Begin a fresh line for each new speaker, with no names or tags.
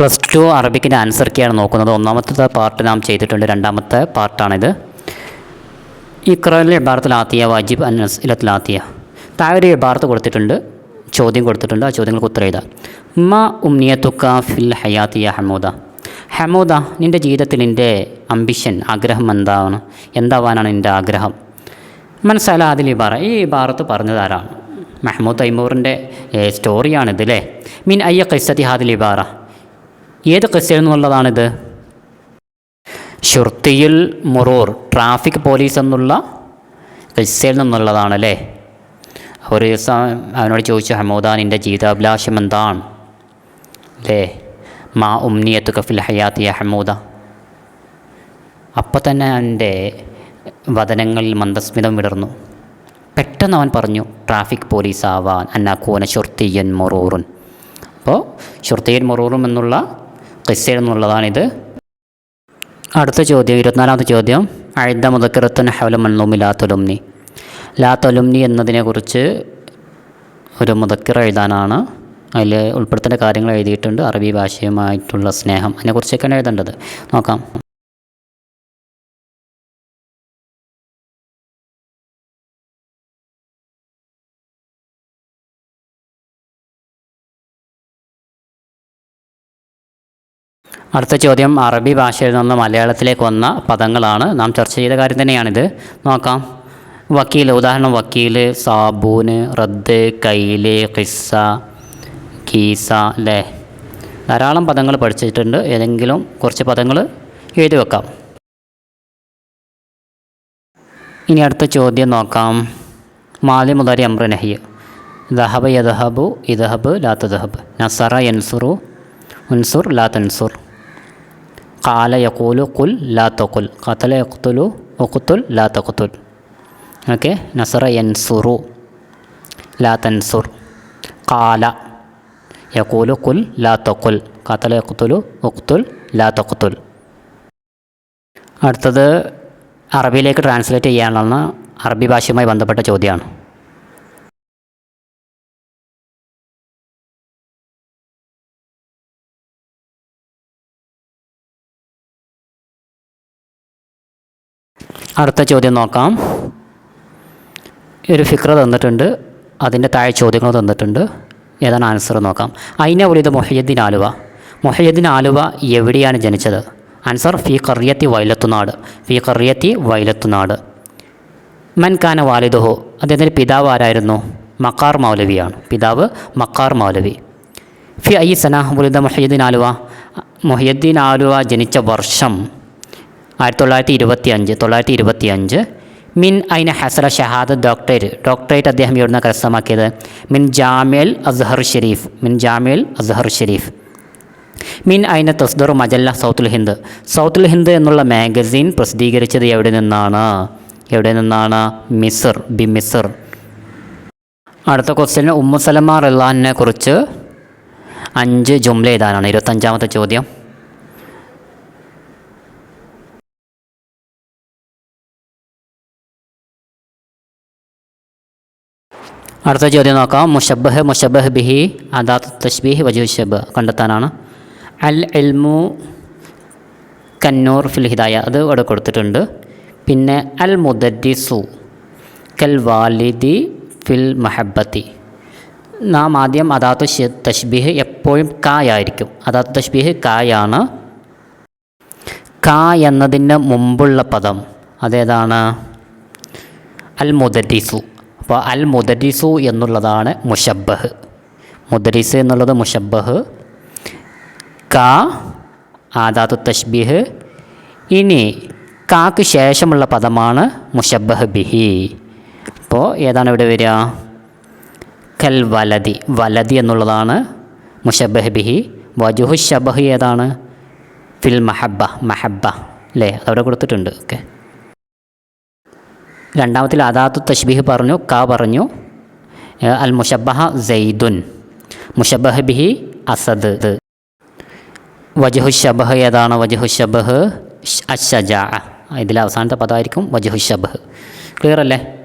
Plus two അറബിക്കിന്റെ answer കീയാണ് നോക്കുന്നത്. ഒന്നാമത്തെ പാർട്ട് നാം ചെയ്തിട്ടുണ്ട്. രണ്ടാമത്തെ പാർട്ടാണിത്. ഇക്രയിലെ ഇബാറത്തിൽ ആത്തിയ വാജിബ് അനസ് ആത്തിയ താഴെ ഒരു ഇബാറത്ത് കൊടുത്തിട്ടുണ്ട്. ചോദ്യം കൊടുത്തിട്ടുണ്ട്. ആ ചോദ്യങ്ങൾക്ക് ഉത്തരം എഴുതാം. മ ഉമ്നിയത്തുക്ക ഫിൽ ഹയാത്തിയ ഹമൂദ. ഹമൂദ നിന്റെ ജീവിതത്തിൽ നിന്റെ അംബിഷൻ ആഗ്രഹം എന്താണ്? എന്താവാനാണ് നിന്റെ ആഗ്രഹം? മനസ്സല അതിൽ ഇബാറ ഈ ഇബാറത്ത് പറഞ്ഞത് ആരാണ്? മെഹമ്മൂദ് തൈമൂറിന്റെ സ്റ്റോറിയാണിത് അല്ലേ മീൻ അയ്യ കൈസത്തി ഹാദിൽ ഇബാറ ഏത് ഖിസ്സയിൽ എന്നുള്ളതാണിത്? ഷുർത്തിയിൽ മുറൂർ ട്രാഫിക് പോലീസ് എന്നുള്ള ഖിസ്സയിൽ നിന്നുള്ളതാണ് അല്ലേ ഒരു ദിവസം അവനോട് ചോദിച്ചു ഹമൂദാൻ നിന്റെ ജീവിതാഭിലാഷം എന്താണ്? അല്ലേ? മാ ഉമ്നിയത്ത് കഫിൽ ഹയാത്ത് യ ഹമൂദ. അപ്പം തന്നെ അവന്റെ വദനങ്ങളിൽ മന്ദസ്മിതം വിടർന്നു. പെട്ടെന്ന് അവൻ പറഞ്ഞു ട്രാഫിക് പോലീസ് ആവാൻ അന്നാക്കൂന ഷുർത്തിയൻ മൊറൂറുൻ. അപ്പോൾ ഷുർത്തിയൻ മൊറൂറും എന്നുള്ള ഖിസ്സയിൽ എന്നുള്ളതാണിത് അടുത്ത ചോദ്യം ഇരുപത്തിനാലാമത്തെ ചോദ്യം. അഴുത മുതക്കിറത്തൻ ഹവല മണ്ണൂമി ലാ തൊലുംനി. ലാ തൊലുംനി എന്നതിനെക്കുറിച്ച് ഒരു മുതക്കിറ എഴുതാനാണ്. അതിൽ ഉൾപ്പെടുത്തേണ്ട കാര്യങ്ങൾ എഴുതിയിട്ടുണ്ട്. അറബി ഭാഷയുമായിട്ടുള്ള സ്നേഹം. അതിനെക്കുറിച്ചൊക്കെയാണ് എഴുതേണ്ടത്. നോക്കാം. അടുത്ത ചോദ്യം അറബി ഭാഷയിൽ നിന്ന് മലയാളത്തിലേക്ക് വന്ന പദങ്ങളാണ്. നാം ചർച്ച ചെയ്ത കാര്യം തന്നെയാണിത്. നോക്കാം. വക്കീൽ ഉദാഹരണം വക്കീൽ സാബൂന് റദ്ദ് കയ്യിൽ ഖിസ്സ കീസ അല്ലേ ധാരാളം പദങ്ങൾ പഠിച്ചിട്ടുണ്ട്. ഏതെങ്കിലും കുറച്ച് പദങ്ങൾ എഴുതി വെക്കാം. ഇനി അടുത്ത ചോദ്യം നോക്കാം. മാലി മുതാരി അമ്ര നഹിയ. ദഹബ് യദഹബു ഇദഹബ് ലാത്ത് ദഹബ് നസറ യൻസുറു ഉൻസുർ ലാത്ത് തൻസുർ. കാല യക്കൂലു കുൽ ലാ തൊക്കുൽ കത്തല യക്തുലു ഒക്കുത്തുൽ ലാ തക്കുത്തുൽ ഓക്കെ നസറ യൻസുറു ലാ തൻസുർ കാല യക്കൂലു കുൽ ലാ തൊക്കുൽ കത്തല യക്തുലു ഒക്കുത്തുൽ ലാ തക്കുത്തുൽ അടുത്തത് അറബിയിലേക്ക് ട്രാൻസ്ലേറ്റ് ചെയ്യാനുള്ള അറബി ഭാഷയുമായി ബന്ധപ്പെട്ട ചോദ്യമാണ്. അടുത്ത ചോദ്യം നോക്കാം. ഒരു ഫിക്ര തന്നിട്ടുണ്ട്. അതിന്റെ താഴെ ചോദ്യങ്ങൾ തന്നിട്ടുണ്ട്. ഏതാണ് ആൻസർ നോക്കാം. അയിന ഉലിത് മൊഹയ്യദ്ദീൻ ആലുവ. മൊഹയ്യദ്ദീൻ ആലുവ എവിടെയാണ് ജനിച്ചത്? ആൻസർ ഫി കറിയത്തി വൈലത്തുനാട്. ഫി കറിയത്തി വൈലത്തുനാട്. മൻകാന വാലിദുഹോ. അദ്ദേഹത്തിന്റെ പിതാവ് ആരായിരുന്നു? മക്കാർ മൗലവിയാണ്. പിതാവ് മക്കാർ മൗലവി. ഫി ഐ സന ഉലിദ മൊഹയ്യദ്ദീൻ ആലുവ. മൊഹയ്യദ്ദീൻ ആലുവ ജനിച്ച വർഷം ആയിരത്തി തൊള്ളായിരത്തി ഇരുപത്തി അഞ്ച് തൊള്ളായിരത്തി ഇരുപത്തി അഞ്ച് മിൻ ഐന ഹസല ഷഹാദ് ഡോക്ടറേറ്റ് ഡോക്ടറേറ്റ് അദ്ദേഹം എവിടുന്ന കരസ്ഥമാക്കിയത് മിൻ ജാമിയൽ അസ്ഹർ ഷെരീഫ് മിൻ ജാമിയൽ അസ്ഹർ ഷെരീഫ്. മിൻ ഐന തസ്ദർ മജല്ല സൗത്തുൽ ഹിന്ദ്. സൗത്തുൽ ഹിന്ദ് എന്നുള്ള മാഗസീൻ പ്രസിദ്ധീകരിച്ചത് എവിടെ നിന്നാണ്? എവിടെ നിന്നാണ്? മിസർ ബി മിസർ. അടുത്ത ക്വസ്റ്റ്യൻ ഉമ്മു സലമ റഹ്ലാനെ കുറിച്ച് അഞ്ച് ജുംല എഴുതാനാണ്. ഇരുപത്തഞ്ചാമത്തെ ചോദ്യം. അടുത്ത ചോദ്യം നോക്കാം. മുഷബഹ് മുഷബഹ് ബിഹി അദാത്ത് തഷ്ബീഹ് വജുഷബ് കണ്ടെത്താനാണ്. അൽ എൽമു കന്നൂർ ഫിൽ ഹിദായ. അത് ഇവിടെ കൊടുത്തിട്ടുണ്ട്. പിന്നെ അൽ മുദരിസു കൽ വാലിദി ഫിൽ മഹബത്തി നാം ആദ്യം അദാത്ത് തഷ്ബീഹ് എപ്പോഴും കായായിരിക്കും അദാത്ത് തഷ്ബീഹ് കായാണ്. കാ എന്നതിന്റെ മുമ്പുള്ള പദം അതേതാണ്? അൽ മുദരിസു. അപ്പോൾ അൽ മുദരിസു എന്നുള്ളതാണ് മുഷബഹ് മുദരിസ് എന്നുള്ളത് മുഷബഹ് ക ആദാത്തു തഷ്ബിഹ് ഇനി കാക്ക് ശേഷമുള്ള പദമാണ് മുഷബഹ് ബിഹി. അപ്പോൾ ഏതാണ് ഇവിടെ വരിക? കൽ വലതി വലതി എന്നുള്ളതാണ് മുഷബഹ് ബിഹി. വജുഹു ഷബഹ് ഏതാണ്? ഫിൽ മഹബ മഹബ അല്ലേ? അതവിടെ കൊടുത്തിട്ടുണ്ട്. ഓക്കെ. രണ്ടാമത്തിൽ അദാത്തു തഷ്ബീഹ് പറഞ്ഞു ക പറഞ്ഞു. അൽ മുഷബഹ സെയ്ദുൻ. മുഷബഹ് ബിഹി അസദ്. വജുഹുഷബഹ് ഏതാണ് വജുഹുഷബഹ് ഷബഹ് അഷജാ ഇതിൽ അവസാനത്തെ പദമായിരിക്കും വജുഹുഷബഹ് ക്ലിയർ അല്ലേ